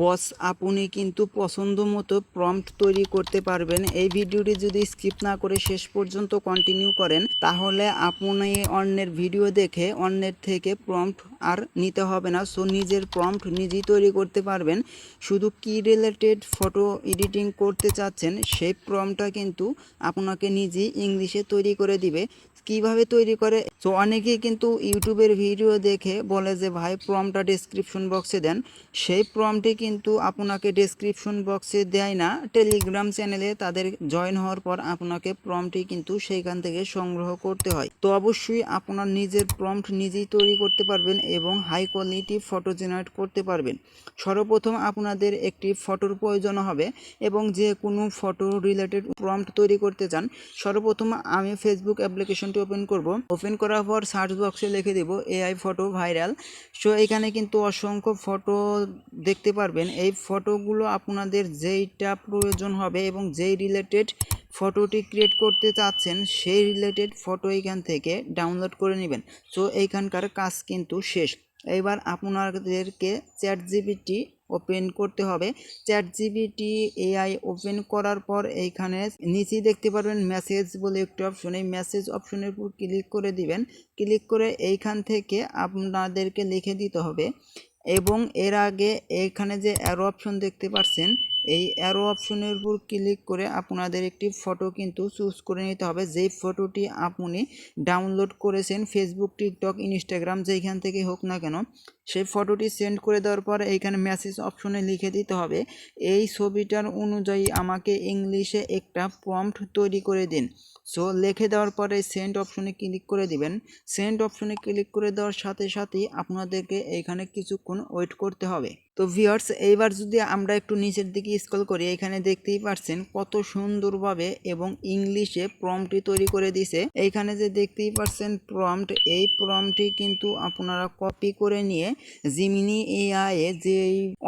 বস, আপনি কিন্তু পছন্দ মতো প্রম্পট তৈরি করতে পারবেন। এই ভিডিওটি যদি স্কিপ না করে শেষ পর্যন্ত কন্টিনিউ করেন, তাহলে আপনি অন্যের ভিডিও দেখে অন্যের থেকে প্রম্পট আর নিতে হবে না। সো নিজের প্রম্পট নিজেই তৈরি করতে পারবেন। শুধু কি রিলেটেড ফটো এডিটিং করতে চাচ্ছেন, সেই প্রম্পটটা কিন্তু আপনাকে নিজেই ইংলিশে তৈরি করে দিবে। কীভাবে তৈরি করে তো অনেকেই কিন্তু ইউটিউবের ভিডিও দেখে বলে যে, ভাই প্রমটা ডেসক্রিপশন বক্সে দেন। সেই প্রমটি কিন্তু আপনাকে ডেসক্রিপশন বক্সে দেয় না। টেলিগ্রাম চ্যানেলে তাদের জয়েন হওয়ার পর আপনাকে প্রমটি কিন্তু সেইখান থেকে সংগ্রহ করতে হয়। তো অবশ্যই আপনার নিজের প্রম্পট নিজেই তৈরি করতে পারবেন এবং হাই কোয়ালিটি ফটো জেনারেট করতে পারবেন। সর্বপ্রথম আপনাদের একটি ফটোর প্রয়োজন হবে এবং যে কোনো ফটো রিলেটেড প্রম্পট তৈরি করতে চান, সর্বপ্রথম আমি ফেসবুক অ্যাপ্লিকেশনটি ওপেন করব। ওপেন করার পর সার্চ বক্সে লিখে দেব এআই ফটো ভাইরাল সো এখানে কিন্তু অসংখ্য ফটো দেখতে পারবেন। এই ফটোগুলো আপনাদের যেইটা প্রয়োজন হবে এবং যেই রিলেটেড ফটোটি ক্রিয়েট করতে চাচ্ছেন, সেই রিলেটেড ফটো এখান থেকে ডাউনলোড করে নেবেন। সো এইখানকার কাজ কিন্তু শেষ। এবার আপনাদেরকে চ্যাট জিবিটি ওপেন করতে হবে। চ্যাট জিবিটি এআই ওপেন করার পর এইখানে নিচেই দেখতে পারবেন মেসেজ বলে একটি অপশন এই মেসেজ অপশনের উপর ক্লিক করে দিবেন। ক্লিক করে এইখান থেকে আপনাদেরকে লিখে দিতে হবে। এবং এর আগে এখানে যে অ্যারো অপশন দেখতে পাচ্ছেন এই অ্যারো অপশনের উপর ক্লিক করে আপনাদের একটি ফটো কিন্তু চুজ করে নিতে হবে। যেই ফটোটি আপনি ডাউনলোড করেছেন ফেসবুক টিকটক ইনস্টাগ্রাম যেইখান থেকে হোক না কেন সেই ফটোটি সেন্ড করে দেওয়ার পর এইখানে মেসেজ অপশনে লিখে দিতে হবে। এই ছবিটার অনুযায়ী আমাকে ইংলিশে একটা প্রম্পট তৈরি করে দিন। সো লিখে দেওয়ার পরে সেন্ড অপশনে ক্লিক করে দিবেন। সেন্ড অপশনে ক্লিক করে দেওয়ার সাথে সাথেই আপনাদেরকে এইখানে কিছুক্ষণ ওয়েট করতে হবে। তো ভিউয়ার্স এইবার যদি আমরা একটু নিচের দিকে স্ক্রল করি, এখানে দেখতেই পাচ্ছেন কত সুন্দরভাবে এবং ইংলিশে প্রম্পটি তৈরি করে দিছে। এইখানে যে দেখতেই পাচ্ছেন প্রম্পট এই প্রম্পটি কিন্তু আপনারা কপি করে নিয়ে জিমিনি এআই এ যে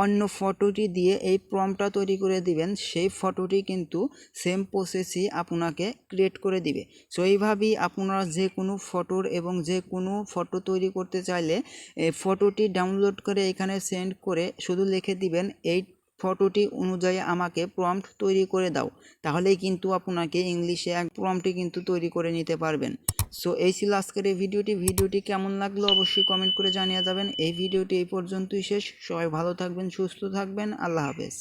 অন্য ফটোটি দিয়ে এই প্রম্পটটা তৈরি করে দিবেন, সেই ফটোটি কিন্তু সেম প্রসেসই আপনাকে ক্রিয়েট করে দিবে। সো এইভাবেই আপনারা যে কোনো ফটোর এবং যে কোনো ফটো তৈরি করতে চাইলে ফটোটি ডাউনলোড করে এখানে সেন্ড করে শুধু লিখে দিবেন, এই ফটোটি অনুযায়ী আমাকে প্রম্পট তৈরি করে দাও। তাহলেই কিন্তু আপনাকে ইংলিশে এক কিন্তু তৈরি করে নিতে পারবেন। সো এই ছিল আজকের এই ভিডিওটি ভিডিওটি কেমন লাগল অবশ্যই কমেন্ট করে জানিয়ে যাবেন। এই ভিডিওটি এই পর্যন্তই শেষ। সবাই ভালো থাকবেন, সুস্থ থাকবেন। আল্লাহ হাফেজ।